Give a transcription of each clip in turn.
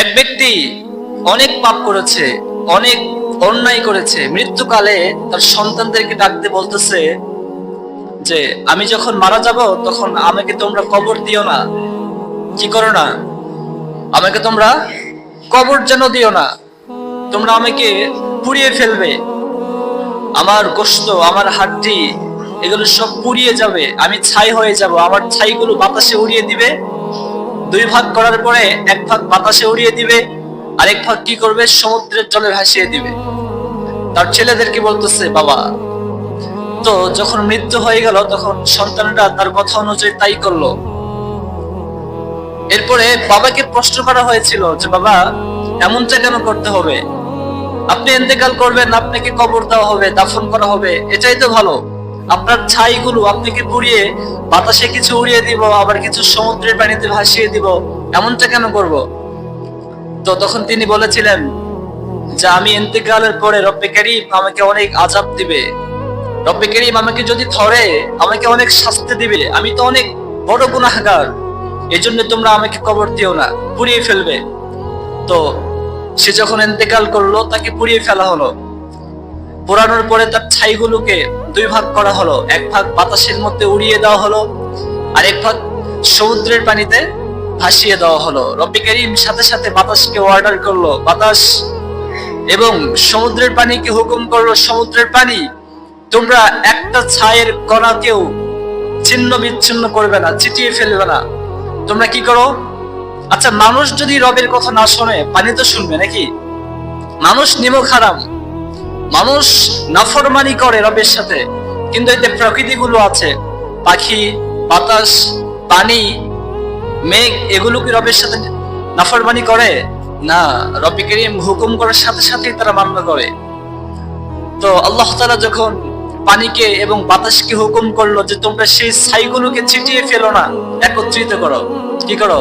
এক ব্যক্তি অনেক পাপ করেছে, অনেক অন্যায় করেছে। মৃত্যুকালে তার সন্তানদেরকে ডাকতে বলতেছে যে, আমি যখন মারা যাব, তখন আমাকে তোমরা কবর দিও না। কি করো না? আমাকে তোমরা কবর যেন দিও না। তোমরা আমাকে পুড়িয়ে ফেলবে। আমার গোস্ত আমার হাড্ডি, এগুলো সব পুড়িয়ে যাবে। আমি ছাই হয়ে যাব। আমার ছাইগুলো বাতাসে উড়িয়ে দিবে। দুই ভাগ করার পরে এক ভাগ বাতাসে উড়িয়ে দিবে, আরেক ভাগ কি করবে? সমুদ্রের জলে ভাসিয়ে দিবে। তার ছেলেদেরকে বলতেছে? বাবা, তো যখন মৃত্যু হয়ে গেল, তখন সন্তানরা তার কথা অনুযায়ী তাই করল। এরপরে বাবাকে প্রশ্ন করা হয়েছিল যে, বাবা, এমনটা কেন করতে হবে? আপনি ইন্তেকাল করবেন, আপনাকে কবর দেওয়া হবে, দাফন করা হবে, এটাই তো ভালো। আপনার ছাইগুলো আপনাকে পুড়িয়ে বাতাসে কিছু উড়িয়ে দিব, আবার কিছু সমুদ্রের পানিতে ভাসিয়ে দিব। এমনটা কেন করব? তো তখন তিনি বলেছিলেন, যে আমি ইন্তেকালের পরে রব্বে করিম আমাকে অনেক আজাব দিবে। রব্বে করিম আমাকে যদি ধরে, আমাকে অনেক শাস্তি দিবে। আমি তো অনেক বড় এই জন্য তোমরা আমাকে কবর দিও না, পুড়িয়ে ফেলবে। তো সে যখন ইন্তেকাল করল, তাকে পুড়িয়ে ফেলা হলো। পোড়ানোর পরে তার ছাইগুলোকে দুই ভাগ করা হলো। এক ভাগ বাতাসের মধ্যে উড়িয়ে দেওয়া হলো আর এক ভাগ সমুদ্রের পানিতে ভাসিয়ে দেওয়া হলো। রব্বি করিম সাথে সাথে বাতাসকে অর্ডার করল। বাতাস এবং সমুদ্রের পানিকে হুকুম করল, সমুদ্রের পানি, তোমরা একটা ছায়ের কণাকেও ছিন্ন বিচ্ছিন্ন করবে না চিটিয়ে ফেলবে না। তোমরা কি করো? আচ্ছা মানুষ যদি রবের কথা না শোনে, পানি তো শুনবে নাকি? মানুষ নিমক হারাম মানুষ নাফরমানি করে রবের সাথে, কিন্তু এতে প্রকৃতিগুলো আছে। পাখি, বাতাস, পানি, মেঘ, এগুলো কি রবের সাথে নাফরমানি করে? না রবি করিম হুকুম করার সাথে সাথেই তারা মান্য করে। তো আল্লাহ তাআলা যখন পানিকে এবং বাতাসকে হুকুম করল যে তোমরা সেই ছাইগুলোকে ছিটিয়ে ফেলো না, একত্রিত করো। কি করো?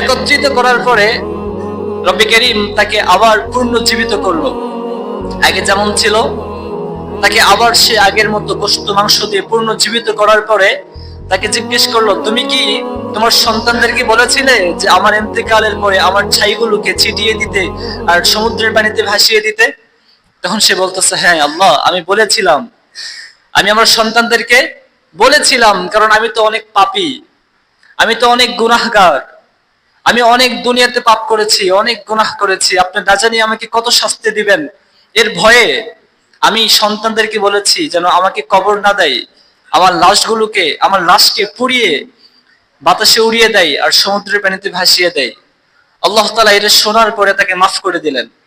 একত্রিত করার পরে রবি করিম তাকে আবার পুনর্জীবিত করল। আগে যেমন ছিল, তাকে আবার সে আগের মতো গোস্ত মাংস দিয়ে পুনর্জীবিত করার পরে তাকে জিজ্ঞেস করল, তুমি কি তোমার সন্তানদেরকে বলেছিলে যে আমার ইন্তেকালের পরে আমার ছাইগুলোকে ছিটিয়ে দিতে আর সমুদ্রের পানিতে ভাসিয়ে দিতে? তখন সে বলতেছে হ্যাঁ আল্লাহ, আমি বলেছিলাম। আমি আমার সন্তানদেরকে বলেছিলাম, কারণ আমি তো অনেক পাপী, আমি তো অনেক গুনাহগার, আমি অনেক দুনিয়াতে পাপ করেছি, অনেক গুনাহ করেছি। আপনি না জানি আমাকে কত শাস্তি দিবেন? এর ভয়ে আমি সন্তানদেরকে বলেছি যেন আমাকে কবর না দেয়, আমার লাশগুলোকে, আমার লাশকে পুড়িয়ে বাতাসে উড়িয়ে দেয় আর সমুদ্রের পানিতে ভাসিয়ে দেয়। আল্লাহ তালা এটা শোনার পরে তাকে মাফ করে দিলেন।